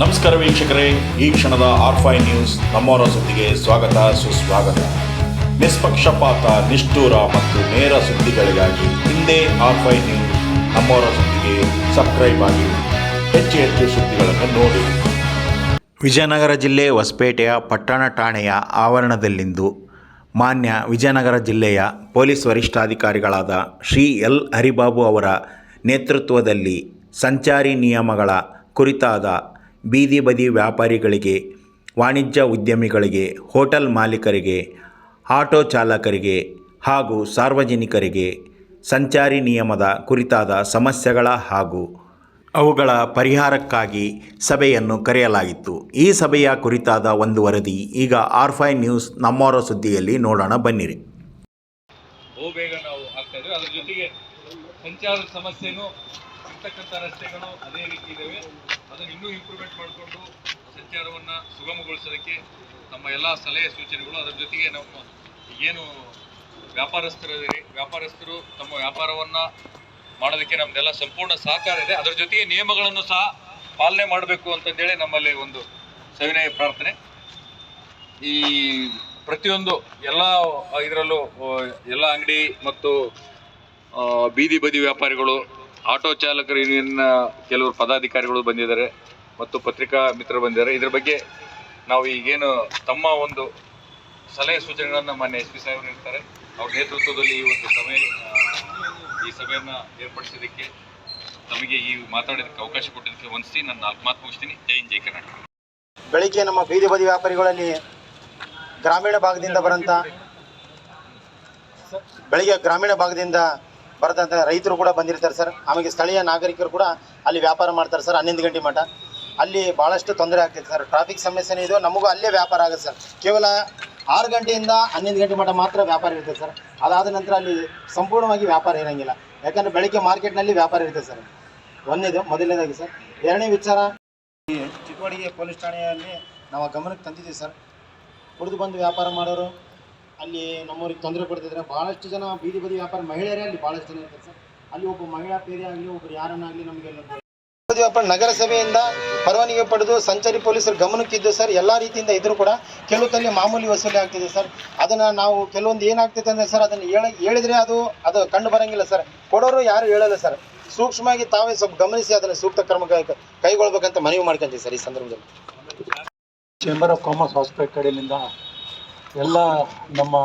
ನಮಸ್ಕಾರ ವೀಕ್ಷಕರೇ, ಈ ಕ್ಷಣದ ಆರ್ಫೈ ನ್ಯೂಸ್ ನಮ್ಮವರ ಸುದ್ದಿಗೆ ಸ್ವಾಗತ, ಸುಸ್ವಾಗತ. ನಿಷ್ಪಕ್ಷಪಾತ, ನಿಷ್ಠೂರ ಮತ್ತು ನೇರ ಸುದ್ದಿಗಳಿಗಾಗಿ ಹಿಂದೆ ಆರ್ಫೈ ನ್ಯೂಸ್ ನಮ್ಮವರ ಸುದ್ದಿಗೆ ಸಬ್ಸ್ಕ್ರೈಬ್ ಆಗಿ, ಹೆಚ್ಚು ಹೆಚ್ಚು ಸುದ್ದಿಗಳನ್ನು ನೋಡಿ. ವಿಜಯನಗರ ಜಿಲ್ಲೆ ಹೊಸಪೇಟೆಯ ಪಟ್ಟಣ ಠಾಣೆಯ ಆವರಣದಲ್ಲಿಂದು ಮಾನ್ಯ ವಿಜಯನಗರ ಜಿಲ್ಲೆಯ ಪೊಲೀಸ್ ವರಿಷ್ಠಾಧಿಕಾರಿಗಳಾದ ಶ್ರೀ ಎಲ್ ಹರಿಬಾಬು ಅವರ ನೇತೃತ್ವದಲ್ಲಿ ಸಂಚಾರಿ ನಿಯಮಗಳ ಕುರಿತಾದ ಬೀದಿ ಬದಿ ವ್ಯಾಪಾರಿಗಳಿಗೆ, ವಾಣಿಜ್ಯ ಉದ್ಯಮಿಗಳಿಗೆ, ಹೋಟೆಲ್ ಮಾಲೀಕರಿಗೆ, ಆಟೋ ಚಾಲಕರಿಗೆ ಹಾಗೂ ಸಾರ್ವಜನಿಕರಿಗೆ ಸಂಚಾರಿ ನಿಯಮದ ಕುರಿತಾದ ಸಮಸ್ಯೆಗಳ ಹಾಗೂ ಅವುಗಳ ಪರಿಹಾರಕ್ಕಾಗಿ ಸಭೆಯನ್ನು ಕರೆಯಲಾಗಿತ್ತು. ಈ ಸಭೆಯ ಕುರಿತಾದ ಒಂದು ವರದಿ ಈಗ ಆರ್ ಫೈ ನ್ಯೂಸ್ ನಮ್ಮವರ ಸುದ್ದಿಯಲ್ಲಿ ನೋಡೋಣ, ಬನ್ನಿರಿ. ನಾವು ಅದರ ಜೊತೆಗೆ ಸಂಚಾರದ ಸಮಸ್ಯೆನೂ ಇರ್ತಕ್ಕಂಥ ರಸ್ತೆಗಳು ಅದೇ ರೀತಿ ಇದ್ದಾವೆ ಅದನ್ನು ಇನ್ನೂ ಇಂಪ್ರೂವ್ಮೆಂಟ್ ಮಾಡಿಕೊಂಡು ಸಂಚಾರವನ್ನ ಸುಗಮಗೊಳಿಸೋದಕ್ಕೆ ನಮ್ಮ ಎಲ್ಲ ಸಲಹೆ ಸೂಚನೆಗಳು ಅದರ ಜೊತೆಗೆ ನಮ್ಮ ಏನು ವ್ಯಾಪಾರಸ್ಥರಿದ್ದೀರಿ ವ್ಯಾಪಾರಸ್ಥರು ತಮ್ಮ ವ್ಯಾಪಾರವನ್ನ ಮಾಡೋದಕ್ಕೆ ನಮ್ದೆಲ್ಲ ಸಂಪೂರ್ಣ ಸಹಕಾರ ಇದೆ. ಅದರ ಜೊತೆಗೆ ನಿಯಮಗಳನ್ನು ಸಹ ಪಾಲನೆ ಮಾಡಬೇಕು ಅಂತಂದೇಳಿ ನಮ್ಮಲ್ಲಿ ಒಂದು ಸವಿನಯ ಪ್ರಾರ್ಥನೆ. ಈ ಪ್ರತಿಯೊಂದು ಎಲ್ಲ ಇದರಲ್ಲೂ ಎಲ್ಲ ಅಂಗಡಿ ಮತ್ತು ಬೀದಿ ಬದಿ ವ್ಯಾಪಾರಿಗಳು ಆಟೋ ಚಾಲಕರ ಯೂನಿಯನ್ನ ಕೆಲವರು ಪದಾಧಿಕಾರಿಗಳು ಬಂದಿದ್ದಾರೆ ಮತ್ತು ಪತ್ರಿಕಾ ಮಿತ್ರರು ಬಂದಿದ್ದಾರೆ. ಇದರ ಬಗ್ಗೆ ನಾವು ಈಗೇನು ತಮ್ಮ ಒಂದು ಸಲಹೆ ಸೂಚನೆಗಳನ್ನು ಮಾನ್ಯ ಎಸ್ ಪಿ ಸಾಹೇಬರು ಇರ್ತಾರೆ ಅವ್ರ ನೇತೃತ್ವದಲ್ಲಿ ಈ ಒಂದು ಸಭೆ ಈ ಸಭೆಯನ್ನು ಏರ್ಪಡಿಸಿದ್ದಕ್ಕೆ ತಮಗೆ ಈ ಮಾತಾಡೋದಕ್ಕೆ ಅವಕಾಶ ಕೊಟ್ಟಿದ್ದಕ್ಕೆ ವಂದಿಸಿ ನಾನು ನಾಲ್ಕು ಮಾತು ಮುಗಿಸ್ತೀನಿ. ಜೈ ಜೈ ಕರ್ನಾಟಕ. ಬೆಳಿಗ್ಗೆ ನಮ್ಮ ಬೀದಿ ಬದಿ ವ್ಯಾಪಾರಿಗಳಲ್ಲಿ ಗ್ರಾಮೀಣ ಭಾಗದಿಂದ ಬರಂತ ಬೆಳಿಗ್ಗೆ ಗ್ರಾಮೀಣ ಭಾಗದಿಂದ ಬರದಂಥ ರೈತರು ಕೂಡ ಬಂದಿರ್ತಾರೆ ಸರ್. ಆಮೇಲೆ ಸ್ಥಳೀಯ ನಾಗರಿಕರು ಕೂಡ ಅಲ್ಲಿ ವ್ಯಾಪಾರ ಮಾಡ್ತಾರೆ ಸರ್, ಹನ್ನೊಂದು ಗಂಟೆ ಮಠ. ಅಲ್ಲಿ ಭಾಳಷ್ಟು ತೊಂದರೆ ಆಗ್ತೈತೆ ಸರ್. ಟ್ರಾಫಿಕ್ ಸಮಸ್ಯೆನೇ ಇದು, ನಮಗೂ ಅಲ್ಲೇ ವ್ಯಾಪಾರ ಆಗುತ್ತೆ ಸರ್. ಕೇವಲ ಆರು ಗಂಟೆಯಿಂದ ಹನ್ನೊಂದು ಗಂಟೆ ಮಟ್ಟ ಮಾತ್ರ ವ್ಯಾಪಾರ ಇರುತ್ತೆ ಸರ್. ಅದಾದ ನಂತರ ಅಲ್ಲಿ ಸಂಪೂರ್ಣವಾಗಿ ವ್ಯಾಪಾರ ಇರೋಂಗಿಲ್ಲ. ಯಾಕಂದರೆ ಬೆಳಗ್ಗೆ ಮಾರ್ಕೆಟ್ನಲ್ಲಿ ವ್ಯಾಪಾರ ಇರ್ತದೆ ಸರ್. ಒಂದೇದು, ಮೊದಲನೇದಾಗಿ ಸರ್. ಎರಡನೇ ವಿಚಾರ ಚಿಕ್ಕವಾಡಿಗೆ ಪೊಲೀಸ್ ಠಾಣೆಯಲ್ಲಿ ನಾವು ಗಮನಕ್ಕೆ ತಂದಿದ್ದೀವಿ ಸರ್. ಕುಡಿದು ಬಂದು ವ್ಯಾಪಾರ ಮಾಡೋರು ಅಲ್ಲಿ ನಮ್ಮವ್ರಿಗೆ ತೊಂದರೆ ಕೊಡ್ತಿದ್ರೆ ಭಾಳಷ್ಟು ಜನ ಬೀದಿ ಬದಿ ವ್ಯಾಪಾರ ಮಹಿಳೆಯರೇ ಅಲ್ಲಿ ಭಾಳಷ್ಟು ಜನ ಇರ್ತಾರೆ ಸರ್. ಅಲ್ಲಿ ಒಬ್ಬ ಮಹಿಳಾ ಪೇದೆ ಆಗಲಿ ಒಬ್ಬರು ಯಾರನ್ನಾಗಲಿ ನಮಗೆ ವ್ಯಾಪಾರ ನಗರಸಭೆಯಿಂದ ಪರವಾನಗಿ ಪಡೆದು ಸಂಚಾರಿ ಪೊಲೀಸರು ಗಮನಕ್ಕಿದ್ದು ಸರ್ ಎಲ್ಲ ರೀತಿಯಿಂದ ಇದ್ರೂ ಕೂಡ ಕೆಲವೊಂದಲ್ಲಿ ಮಾಮೂಲಿ ವಸೂಲಿ ಆಗ್ತಿದೆ ಸರ್. ಅದನ್ನು ನಾವು ಕೆಲವೊಂದು ಏನಾಗ್ತಿದೆ ಅಂದರೆ ಸರ್ ಅದನ್ನು ಹೇಳ ಹೇಳಿದರೆ ಅದು ಅದು ಕಂಡು ಬರಂಗಿಲ್ಲ ಸರ್. ಕೊಡೋರು ಯಾರು ಹೇಳಲ್ಲ ಸರ್. ಸೂಕ್ಷ್ಮವಾಗಿ ತಾವೇ ಸ್ವಲ್ಪ ಗಮನಿಸಿ ಅದನ್ನು ಸೂಕ್ತ ಕ್ರಮ ಕೈ- ಕೈಗೊಳ್ಬೇಕಂತ ಮನವಿ ಮಾಡ್ಕೊಂತೀವಿ ಸರ್ ಈ ಸಂದರ್ಭದಲ್ಲಿ. ಚೇಂಬರ್ ಆಫ್ ಕಾಮರ್ಸ್ ಹಾಸ್ಪಿಟಲ್ ಕಡೆಯಿಂದ ಎಲ್ಲ ನಮ್ಮ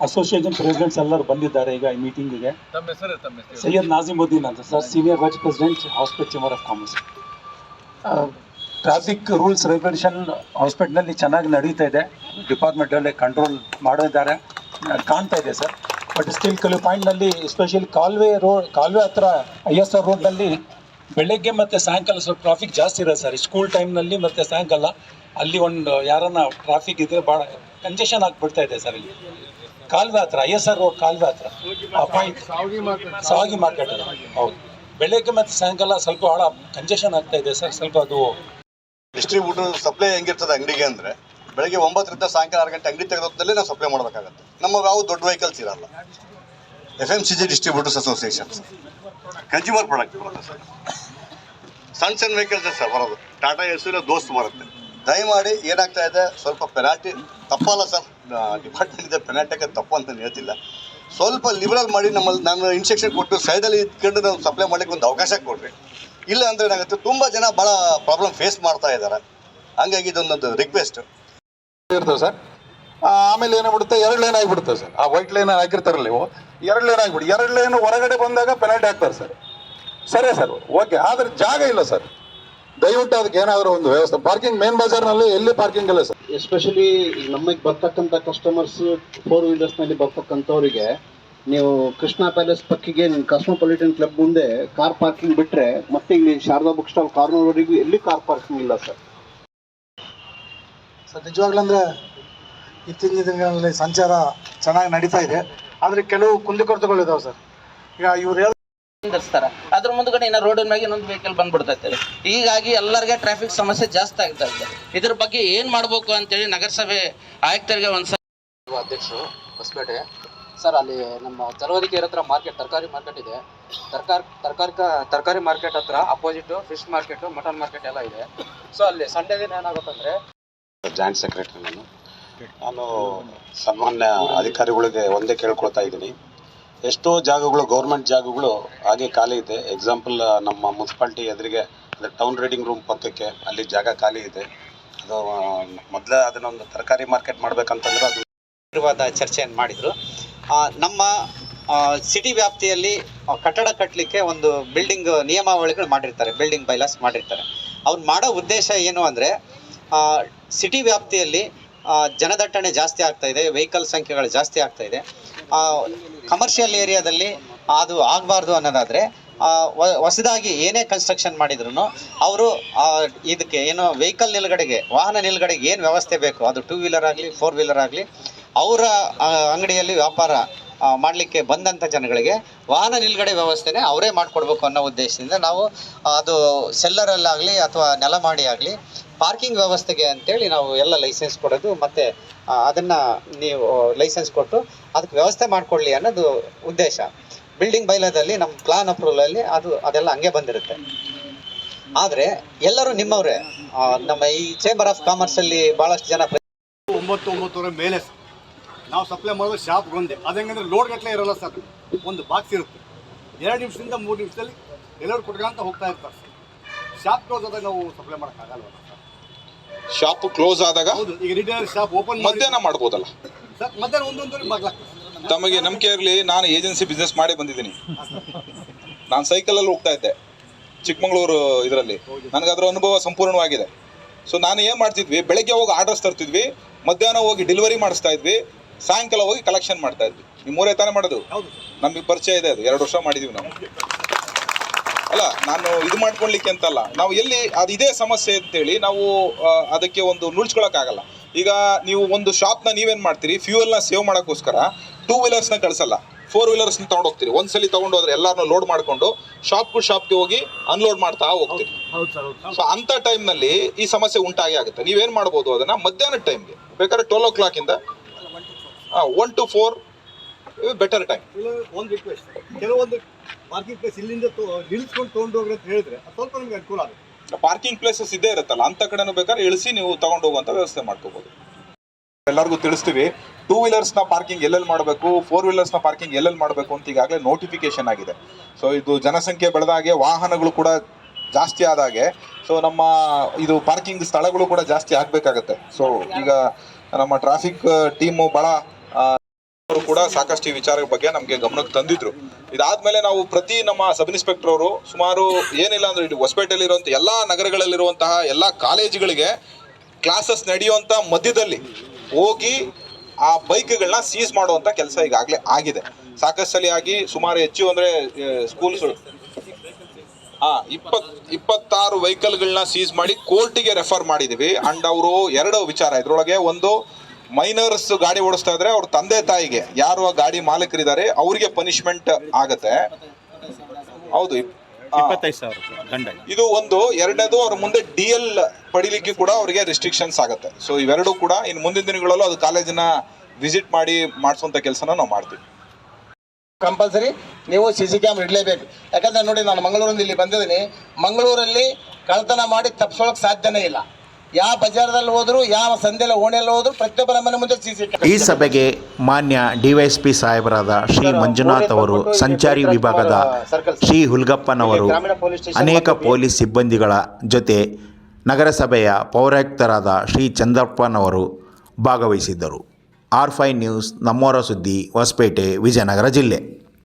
ಅಸೋಸಿಯೇಷನ್ ಪ್ರೆಸಿಡೆಂಟ್ಸ್ ಎಲ್ಲರೂ ಬಂದಿದ್ದಾರೆ ಈಗ ಈ ಮೀಟಿಂಗಿಗೆ ತಮ್ಮ ಹೆಸರು ತಮ್ಮ ಹೆಸರು? ಸೈಯದ್ ನಾಜಿಮುದ್ದೀನ್ ಅಂತ. Sir senior vice president hospital chamber of commerce traffic rules regulation ಹಾಸ್ಪಿಟ್ಲಲ್ಲಿ ಚೆನ್ನಾಗಿ ನಡೀತಾ ಇದೆ. ಡಿಪಾರ್ಟ್ಮೆಂಟಲ್ಲಿ ಕಂಟ್ರೋಲ್ ಮಾಡಿದ್ದಾರೆ. ಕಾಣ್ತಾ ಇದೆ ಸರ್. ಬಟ್ ಸ್ಟಿಲ್ ಕೆಲವು ಪಾಯಿಂಟ್ನಲ್ಲಿ ಎಸ್ಪೆಷಲಿ ಕಾಲ್ವೆ ರೋಡ್ ಕಾಲ್ವೆ ಹತ್ರ ಐ ಎಸ್ ಆರ್ ರೋಡ್ನಲ್ಲಿ ಬೆಳಗ್ಗೆ ಮತ್ತು ಸಾಯಂಕಾಲ ಸ್ವಲ್ಪ ಟ್ರಾಫಿಕ್ ಜಾಸ್ತಿ ಇರೋದು ಸರ್. ಸ್ಕೂಲ್ ಟೈಮ್ನಲ್ಲಿ ಮತ್ತು ಸಾಯಂಕಾಲ ಅಲ್ಲಿ ಒಂದು ಯಾರನ್ನ ಟ್ರಾಫಿಕ್ ಇದ್ರೆ ಭಾಳ ಕಂಜೆಷನ್ ಆಗಿಬಿಡ್ತಾ ಇದೆ ಸರ್ ಇಲ್ಲಿ. ಕಾಲ್ವೆ ಹತ್ರ ಐ ಎಸ್ ಆರ್ ರೋಡ್ ಕಾಲ್ವೆ ಹತ್ರ ಆ ಪಾಯಿಂಟ್ ಸಾಗಿ ಮಾರ್ಕೆಟ್ ಹೌದು. ಬೆಳಗ್ಗೆ ಮತ್ತು ಸಾಯಂಕಾಲ ಸ್ವಲ್ಪ ಭಾಳ ಕಂಜೆಷನ್ ಆಗ್ತಾ ಇದೆ ಸರ್. ಸ್ವಲ್ಪ ಅದು ಡಿಸ್ಟ್ರಿಬ್ಯೂಟರ್ ಸಪ್ಲೈ ಹೆಂಗಿರ್ತದೆ ಅಂಗಡಿಗೆ ಅಂದ್ರೆ ಬೆಳಗ್ಗೆ ಒಂಬತ್ತರಿಂದ ಸಾಯಂಕಾಲ ಆರು ಗಂಟೆ ಅಂಗಡಿ ತೆಗೆದೊತ್ತಲ್ಲಿ ನಾವು ಸಪ್ಲೈ ಮಾಡಬೇಕಾಗತ್ತೆ. ನಮ್ಮ ಯಾವ ದೊಡ್ಡ ವೆಹಿಕಲ್ಸ್ ಇರಲ್ಲ. F M C G distributors association consumer product ಬರುತ್ತೆ ಸರ್. ಸಣ್ಣ ಸಣ್ಣ ವೆಹಿಕಲ್ಸ್ ಸರ್ ಬರೋದು. ಟಾಟಾ ಎಸ್ ದೋಸ್ತ್ ಬರುತ್ತೆ. ದಯಮಾಡಿ ಏನಾಗ್ತಾ ಇದೆ, ಸ್ವಲ್ಪ ಪೆನಾಲ್ಟಿ ತಪ್ಪಲ್ಲ ಸರ್ ಡಿಪಾರ್ಟ್ಮೆಂಟ್ ಇದೆ ಪೆನಾಲ್ಟಿಗೆ ತಪ್ಪು ಅಂತ ಹೇಳ್ತಿಲ್ಲ. ಸ್ವಲ್ಪ ಲಿಬರಲ್ ಮಾಡಿ ನಮ್ಮಲ್ಲಿ ನಾನು ಇನ್ಸ್ಟ್ರಕ್ಷನ್ ಕೊಟ್ಟು ಸೈಡಲ್ಲಿ ಇಟ್ಕೊಂಡು ನಾವು ಸಪ್ಲೈ ಮಾಡಲಿಕ್ಕೆ ಒಂದು ಅವಕಾಶ ಕೊಡ್ರಿ. ಇಲ್ಲ ಅಂದರೆ ಏನಾಗುತ್ತೆ, ತುಂಬ ಜನ ಭಾಳ ಪ್ರಾಬ್ಲಮ್ ಫೇಸ್ ಮಾಡ್ತಾ ಇದ್ದಾರೆ. ಹಂಗಾಗಿ ಇದೊಂದೊಂದು ರಿಕ್ವೆಸ್ಟ್ ಇರ್ತವೆ ಸರ್ ಆಮೇಲೆ ಏನಾಗ್ಬಿಡುತ್ತೆ, ಎರಡು ಲೈನ್ ಆಗಿಬಿಡುತ್ತೆ ಸರ್ ಆ ವೈಟ್ ಲೈನ್ ಹಾಕಿರ್ತಾರಲ್ಲ ನೀವು, ಎರಡು ಲೈನ್ ಆಗಿಬಿಡಿ. ಎರಡು ಲೈನ್ ಹೊರಗಡೆ ಬಂದಾಗ ಪೆನಾಲ್ಟಿ ಹಾಕ್ತಾರೆ ಸರ್ ಸರಿ ಸರ್ ಓಕೆ ಆದರೆ ಜಾಗ ಇಲ್ಲ ಸರ್ ದಯವಿಟ್ಟು ಅದಕ್ಕೆ ಏನಾದರೂ ಒಂದು ವ್ಯವಸ್ಥೆ. ಪಾರ್ಕಿಂಗ್ ಮೇನ್ ಬಜಾರ್ನಲ್ಲಿ ಎಲ್ಲಿ ಪಾರ್ಕಿಂಗ್ ಇಲ್ಲ ಸರ್? ಎಸ್ಪೆಷಲಿ ನಮಗೆ ಬರ್ತಕ್ಕಂಥ ಕಸ್ಟಮರ್ಸ್ ಫೋರ್ ವೀಲರ್ಸ್ನಲ್ಲಿ ಬರ್ತಕ್ಕಂಥವ್ರಿಗೆ ನೀವು ಕೃಷ್ಣ ಪ್ಯಾಲೇಸ್ ಪಕ್ಕಿಗೆ ಕಾಸ್ಮೋಪಾಲಿಟನ್ ಕ್ಲಬ್ ಮುಂದೆ ಕಾರ್ ಪಾರ್ಕಿಂಗ್ ಬಿಟ್ಟರೆ ಮತ್ತೆ ಇಲ್ಲಿ ಶಾರದಾ ಬುಕ್ ಸ್ಟಾಲ್ ಕಾರ್ನರ್ವರೆಗೂ ಎಲ್ಲಿ ಕಾರ್ ಪಾರ್ಕಿಂಗ್ ಇಲ್ಲ ಸರ್? ಸರ್ ನಿಜವಾಗ್ಲಂದ್ರೆ ಇತ್ತೀಚಿನ ದಿನಗಳಲ್ಲಿ ಸಂಚಾರ ಚೆನ್ನಾಗಿ ನಡೀತಾ ಇದೆ. ಆದರೆ ಕೆಲವು ಕುಂದುಕೊರತೆಗಳಿದಾವೆ ಸರ್. ಈಗ ಇವ್ರು ಹೇಳ ನಿಂದಿರ್ಸ್ತಾರ ಅದ್ರ ಮುಂದ್ಗಡೆ ಇನ್ನ ರೋಡ್ ಮ್ಯಾಗ ಇನ್ನೊಂದು ವೆಹಿಕಲ್ ಬಂದ್ಬಿಡ್ತೈತೆ ಹೀಗಾಗಿ ಎಲ್ಲರಿಗೆ ಟ್ರಾಫಿಕ್ ಸಮಸ್ಯೆ ಜಾಸ್ತಿ ಆಗ್ತಾ ಇದೆ. ಇದ್ರ ಬಗ್ಗೆ ಏನ್ ಮಾಡ್ಬೇಕು ಅಂತೇಳಿ ನಗರಸಭೆ ಆಯುಕ್ತರಿಗೆ ಒಂದ್ಸಲ ಅಧ್ಯಕ್ಷರು ಹೊಸಪೇಟೆ. ಸರ್ ಅಲ್ಲಿ ನಮ್ಮ ಚಲವದಿಕೆ ಹತ್ರ ಮಾರ್ಕೆಟ್ ತರಕಾರಿ ಮಾರ್ಕೆಟ್ ಇದೆ. ತರಕಾರಿ ತರಕಾರಿ ತರಕಾರಿ ಮಾರ್ಕೆಟ್ ಹತ್ರ opposite fish market mutton market ಎಲ್ಲ ಇದೆ. ಸೊ ಅಲ್ಲಿ ಸಂಡೇ ದಿನ ಏನಾಗುತ್ತಂದ್ರೆ ಜಾಯಿಂಟ್ ಸೆಕ್ರೆಟರಿ ನಾನು. ನಾನು ಸಾಮಾನ್ಯ ಅಧಿಕಾರಿಗಳಿಗೆ ಒಂದೇ ಕೇಳ್ಕೊಳ್ತಾ ಇದ್ದೀನಿ. ಎಷ್ಟೋ ಜಾಗಗಳು ಗೌರ್ಮೆಂಟ್ ಜಾಗಗಳು ಹಾಗೆ ಖಾಲಿ ಇದೆ. ಎಕ್ಸಾಂಪಲ್ ನಮ್ಮ ಮುನ್ಸಿಪಾಲ್ಟಿ ಎದುರಿಗೆ ಅಂದರೆ ಟೌನ್ ರೀಡಿಂಗ್ ರೂಮ್ ಪಕ್ಕಕ್ಕೆ ಅಲ್ಲಿ ಜಾಗ ಖಾಲಿ ಇದೆ. ಅದು ಮೊದಲೇ ಅದನ್ನೊಂದು ತರಕಾರಿ ಮಾರ್ಕೆಟ್ ಮಾಡಬೇಕಂತಂದ್ರೆ ಅದು ವಿವರವಾದ ಚರ್ಚೆಯನ್ನು ಮಾಡಿದರು. ನಮ್ಮ ಸಿಟಿ ವ್ಯಾಪ್ತಿಯಲ್ಲಿ ಕಟ್ಟಡ ಕಟ್ಟಲಿಕ್ಕೆ ಒಂದು ಬಿಲ್ಡಿಂಗ್ ನಿಯಮಾವಳಿಗಳು ಮಾಡಿರ್ತಾರೆ ಬಿಲ್ಡಿಂಗ್ ಬೈಲಾಸ್ ಮಾಡಿರ್ತಾರೆ. ಅವ್ರು ಮಾಡೋ ಉದ್ದೇಶ ಏನು ಅಂದರೆ ಸಿಟಿ ವ್ಯಾಪ್ತಿಯಲ್ಲಿ ಜನದಟ್ಟಣೆ ಜಾಸ್ತಿ ಆಗ್ತಾ ಇದೆ, ವೆಹಿಕಲ್ ಸಂಖ್ಯೆಗಳು ಜಾಸ್ತಿ ಆಗ್ತಾ ಇದೆ. ಕಮರ್ಷಿಯಲ್ ಏರಿಯಾದಲ್ಲಿ ಅದು ಆಗಬಾರ್ದು ಅನ್ನೋದಾದರೆ ಹೊಸದಾಗಿ ಏನೇ ಕನ್ಸ್ಟ್ರಕ್ಷನ್ ಮಾಡಿದ್ರು ಅವರು ಇದಕ್ಕೆ ಏನು ವೆಹಿಕಲ್ ನಿಲುಗಡೆಗೆ, ವಾಹನ ನಿಲುಗಡೆಗೆ ಏನು ವ್ಯವಸ್ಥೆ ಬೇಕು? ಅದು ಟೂ ವೀಲರ್ ಆಗಲಿ ಫೋರ್ ವೀಲರ್ ಆಗಲಿ, ಅವರ ಅಂಗಡಿಯಲ್ಲಿ ವ್ಯಾಪಾರ ಮಾಡಲಿಕ್ಕೆ ಬಂದಂಥ ಜನಗಳಿಗೆ ವಾಹನ ನಿಲ್ಗಡೆ ವ್ಯವಸ್ಥೆನೇ ಅವರೇ ಮಾಡಿಕೊಡ್ಬೇಕು ಅನ್ನೋ ಉದ್ದೇಶದಿಂದ ನಾವು ಅದು ಸೆಲ್ಲರಲ್ಲಾಗಲಿ ಅಥವಾ ನೆಲಮಾಡಿ ಆಗಲಿ ಪಾರ್ಕಿಂಗ್ ವ್ಯವಸ್ಥೆಗೆ ಅಂತೇಳಿ ನಾವು ಎಲ್ಲ ಲೈಸೆನ್ಸ್ ಕೊಡೋದು, ಮತ್ತು ಅದನ್ನು ನೀವು ಲೈಸೆನ್ಸ್ ಕೊಟ್ಟು ಅದಕ್ಕೆ ವ್ಯವಸ್ಥೆ ಮಾಡ್ಕೊಳ್ಳಿ ಅನ್ನೋದು ಉದ್ದೇಶ. ಬಿಲ್ಡಿಂಗ್ ಬೈಲದಲ್ಲಿ ನಮ್ಮ ಪ್ಲಾನ್ ಅಪ್ರೂವಲಲ್ಲಿ ಅದು, ಅದೆಲ್ಲ ಹಂಗೆ ಬಂದಿರುತ್ತೆ. ಆದರೆ ಎಲ್ಲರೂ ನಿಮ್ಮವರೇ ನಮ್ಮ ಈ ಚೇಂಬರ್ ಆಫ್ ಕಾಮರ್ಸಲ್ಲಿ ಭಾಳಷ್ಟು ಜನ ಒಂಬತ್ತು ಒಂಬತ್ತುವರೆ ಮೇಲೆ ನಾವು ಸಪ್ಲೈ ಮಾಡೋದು ಶಾಪ್ ಒಂದೇ. ಅದು ಹೆಂಗಂದ್ರೆ ಲೋಡ್ ಗಟ್ಟಲೆ ಇರೋಲ್ಲ ಸರ್ ಒಂದು ಬಾಕ್ಸ್ ಇರುತ್ತೆ. ಎರಡು ನಿಮಿಷದಿಂದ ಮೂರು ನಿಮಿಷದಲ್ಲಿ ಎಲ್ಲರೂ ಕೊಟ್ಕೊಂತ ಹೋಗ್ತಾ ಇರ್ತಾರೆ ಶಾಪ್ ಆದಾಗ ನಾವು ಸಪ್ಲೈ ಮಾಡೋಕ್ಕಾಗಲ್ವಲ್ಲ ಶಾಪ್ ಕ್ಲೋಸ್ ಆದಾಗ ಹೌದು ಈಗ ರಿಟೇಲ್ ಶಾಪ್ ಓಪನ್ ಮಧ್ಯಾಹ್ನ ಮಾಡ್ಬೋದಲ್ಲ? ಸರ್ ಮಧ್ಯಾಹ್ನ ಒಂದೊಂದವರೆಗೆ ಬಾಗ್ಲಾಗ್ತದೆ ತಮಗೆ ನಂಬಿಕೆ ಇರಲಿ ನಾನು ಏಜೆನ್ಸಿ ಬಿಸ್ನೆಸ್ ಮಾಡೇ ಬಂದಿದ್ದೀನಿ. ನಾನು ಸೈಕಲಲ್ಲಿ ಹೋಗ್ತಾ ಇದ್ದೆ ಚಿಕ್ಕಮಗಳೂರು ಇದರಲ್ಲಿ. ನನಗೆ ಅದರ ಅನುಭವ ಸಂಪೂರ್ಣವಾಗಿದೆ. ಸೊ ನಾನು ಏನು ಮಾಡ್ತಿದ್ವಿ ಬೆಳಗ್ಗೆ ಹೋಗಿ ಆರ್ಡರ್ಸ್ ತರ್ತಿದ್ವಿ ಮಧ್ಯಾಹ್ನ ಹೋಗಿ ಡೆಲಿವರಿ ಮಾಡಿಸ್ತಾ ಇದ್ವಿ ಸಾಯಂಕಾಲ ಹೋಗಿ ಕಲೆಕ್ಷನ್ ಮಾಡ್ತಾ ಇದ್ವಿ. ನೀವು ಮೂರೇ ತಾನೇ ಮಾಡೋದು? ನಮಗೆ ಪರಿಚಯ ಇದೆ ಅದು ಎರಡು ವರ್ಷ ಮಾಡಿದೀವಿ ನಾವು. ಅಲ್ಲ ನಾನು ಇದು ಮಾಡ್ಕೊಳ್ಲಿಕ್ಕೆ ಅಂತಲ್ಲ. ನಾವು ಎಲ್ಲಿ ಅದು ಇದೇ ಸಮಸ್ಯೆ ಅಂತೇಳಿ ನಾವು ಅದಕ್ಕೆ ಒಂದು ನುಳ್ಸ್ಕೊಳಕ್ಕಾಗಲ್ಲ. ಈಗ ನೀವು ಒಂದು ಶಾಪ್ನ ನೀವೇನು ಮಾಡ್ತೀರಿ? ಫ್ಯೂಯಲ್ನ ಸೇವ್ ಮಾಡೋಕ್ಕೋಸ್ಕರ ಟೂ ವೀಲರ್ಸ್ನ ಕಳಿಸಲ್ಲ. ಫೋರ್ ವೀಲರ್ಸ್ನ ತೊಗೊಂಡು ಹೋಗ್ತೀರಿ ಒಂದ್ಸಲಿ ತೊಗೊಂಡು ಹೋದ್ರೆ ಎಲ್ಲಾರನ್ನೂ ಲೋಡ್ ಮಾಡಿಕೊಂಡು ಶಾಪ್ಗೂ ಶಾಪ್ಗೆ ಹೋಗಿ ಅನ್ಲೋಡ್ ಮಾಡ್ತಾ ಹೋಗ್ತೀರಿ. ಸೊ ಅಂಥ ಟೈಮ್ನಲ್ಲಿ ಈ ಸಮಸ್ಯೆ ಉಂಟಾಗಿ ಆಗುತ್ತೆ. ನೀವೇನು ಮಾಡ್ಬೋದು? ಅದನ್ನು ಮಧ್ಯಾಹ್ನದ ಟೈಮ್ಗೆ. ಬೇಕಾದ್ರೆ ಟ್ವೆಲ್ ಓ ಕ್ಲಾಕಿಂದ one to four better time ಒಂದು ರಿಕ್ವೆಸ್ಟ್ ಕೆಲವೊಂದು ಪಾರ್ಕಿಂಗ್ ಪ್ಲೇಸ್ ಇಲ್ಲಿಂದ ನಿಲ್ಸ್ಕೊಂಡು ತಗೊಂಡು ಹೋಗ್ರಿ ಅಂತ ಹೇಳಿದ್ರೆ ಸ್ವಲ್ಪ ನಿಮ್ಗೆ ಅನುಕೂಲ ಆಗುತ್ತೆ. ಪಾರ್ಕಿಂಗ್ ಪ್ಲೇಸಸ್ ಇದ್ದೇ ಇರುತ್ತಲ್ಲ ಅಂತ ಕಡೆನೂ ಬೇಕಾದ್ರೆ ಇಳಿಸಿ ನೀವು ತಗೊಂಡು ಹೋಗುವಂತ ವ್ಯವಸ್ಥೆ ಮಾಡ್ಕೋಬಹುದು ಎಲ್ಲರಿಗೂ ತಿಳಿಸ್ತೀವಿ ಟೂ ವೀಲರ್ಸ್ನ ಪಾರ್ಕಿಂಗ್ ಎಲ್ಲೆಲ್ಲಿ ಮಾಡಬೇಕು ಫೋರ್ ವೀಲರ್ಸ್ನ ಪಾರ್ಕಿಂಗ್ ಎಲ್ಲೆಲ್ಲಿ ಮಾಡಬೇಕು ಅಂತ ಈಗಾಗಲೇ ನೋಟಿಫಿಕೇಶನ್ ಆಗಿದೆ. ಸೊ ಇದು ಜನಸಂಖ್ಯೆ ಬೆಳೆದಾಗೆ, ವಾಹನಗಳು ಕೂಡ ಜಾಸ್ತಿ ಆದಾಗೆ ಸೊ ನಮ್ಮ ಇದು ಪಾರ್ಕಿಂಗ್ ಸ್ಥಳಗಳು ಕೂಡ ಜಾಸ್ತಿ ಆಗಬೇಕಾಗತ್ತೆ. ಸೊ ಈಗ ನಮ್ಮ ಟ್ರಾಫಿಕ್ ಟೀಮು ಭಾಳ ಅವರು ಕೂಡ ಸಾಕಷ್ಟು ಈ ವಿಚಾರ ಬಗ್ಗೆ ನಮಗೆ ಗಮನಕ್ಕೆ ತಂದಿದ್ರು. ಇದಾದ್ಮೇಲೆ ನಾವು ಪ್ರತಿ ನಮ್ಮ ಸಬ್ ಇನ್ಸ್ಪೆಕ್ಟರ್ ಅವರು ಸುಮಾರು ಏನಿಲ್ಲ ಅಂದ್ರೆ ಇಡೀ ಹೊಸಪೇಟೆಯಲ್ಲಿ ಇರುವಂತ ಎಲ್ಲಾ ನಗರಗಳಲ್ಲಿರುವಂತಹ ಎಲ್ಲಾ ಕಾಲೇಜುಗಳಿಗೆ ಕ್ಲಾಸಸ್ ನಡೆಯುವಂತ ಮಧ್ಯದಲ್ಲಿ ಹೋಗಿ ಆ ಬೈಕ್ಗಳನ್ನ ಸೀಸ್ ಮಾಡುವಂತ ಕೆಲಸ ಈಗಾಗಲೇ ಆಗಿದೆ. ಸಾಕಷ್ಟು ಸಲ ಆಗಿ ಸುಮಾರು ಹೆಚ್ಚು ಅಂದ್ರೆ ಸ್ಕೂಲ್ಸ್ ಹಾ, ಇಪ್ಪತ್, ಇಪ್ಪತ್ತಾರು ವೆಹಿಕಲ್ಗಳನ್ನ ಸೀಸ್ ಮಾಡಿ ಕೋರ್ಟಿಗೆ ರೆಫರ್ ಮಾಡಿದೀವಿ ಅಂಡ್ ಅವರು ಎರಡು ವಿಚಾರ, ಇದ್ರೊಳಗೆ ಒಂದು ಮೈನರ್ಸ್ ಗಾಡಿ ಓಡಿಸ್ತಾ ಇದ್ರೆ ಅವ್ರ ತಂದೆ ತಾಯಿಗೆ ಯಾರು ಆ ಗಾಡಿ ಮಾಲೀಕರಿದ್ದಾರೆ ಅವರಿಗೆ ಪನಿಷ್ಮೆಂಟ್ ಆಗತ್ತೆ. ಹೌದು ಇದು ಒಂದು ಎರಡನೇದು ಅವ್ರ ಮುಂದೆ ಡಿ ಎಲ್ ಪಡಿಲಿಕ್ಕೆ ಕೂಡ ಅವರಿಗೆ ರಿಸ್ಟ್ರಿಕ್ಷನ್ಸ್ ಆಗುತ್ತೆ. ಸೊ ಇವೆರಡು ಕೂಡ ಇನ್ನು ಮುಂದಿನ ದಿನಗಳಲ್ಲೂ ಅದು ಕಾಲೇಜಿನ ವಿಸಿಟ್ ಮಾಡಿ ಮಾಡಿಸುವಂತ ಕೆಲಸನ ನಾವು ಮಾಡ್ತೀವಿ. ಕಂಪಲ್ಸರಿ ನೀವು ಸಿ ಸಿ ಕ್ಯಾಮ್ರಾ ಇಡಲೇಬೇಕು. ಯಾಕಂದ್ರೆ ನೋಡಿ ನಾನು ಮಂಗಳೂರಿಂದ ಇಲ್ಲಿ ಬಂದಿದ್ದೀನಿ. ಮಂಗಳೂರಲ್ಲಿ ಕಳ್ತನ ಮಾಡಿ ತಪ್ಪಿಸೋಳಕ್ ಸಾಧ್ಯನೇ ಇಲ್ಲ. ಯಾವ ಬಜಾರದಲ್ಲಿ ಹೋದ್ರು ಯಾವ ಸಂದೆಲ್ಲ ಓಣಿಯಲ್ಲಿ ಹೋದ್ರು ಪ್ರತಿಯೊಬ್ಬರ ಮನೆ ಮುಂದೆ ಸಿ ಸಿ ಈ ಸಭೆಗೆ ಮಾನ್ಯ ಡಿವೈಎಸ್ಪಿ ಸಾಹೇಬರಾದ ಶ್ರೀ ಮಂಜುನಾಥ್ ಅವರು ಸಂಚಾರಿ ವಿಭಾಗದ ಶ್ರೀ ಹುಲ್ಗಪ್ಪನವರು ಅನೇಕ ಪೊಲೀಸ್ ಸಿಬ್ಬಂದಿಗಳ ಜೊತೆ ನಗರಸಭೆಯ ಪೌರಾಯುಕ್ತರಾದ ಶ್ರೀ ಚಂದ್ರಪ್ಪನವರು ಭಾಗವಹಿಸಿದ್ದರು. ಆರ್ ಫೈ ನ್ಯೂಸ್ ನಮ್ಮೋರ ಸುದ್ದಿ ಹೊಸಪೇಟೆ ವಿಜಯನಗರ ಜಿಲ್ಲೆ.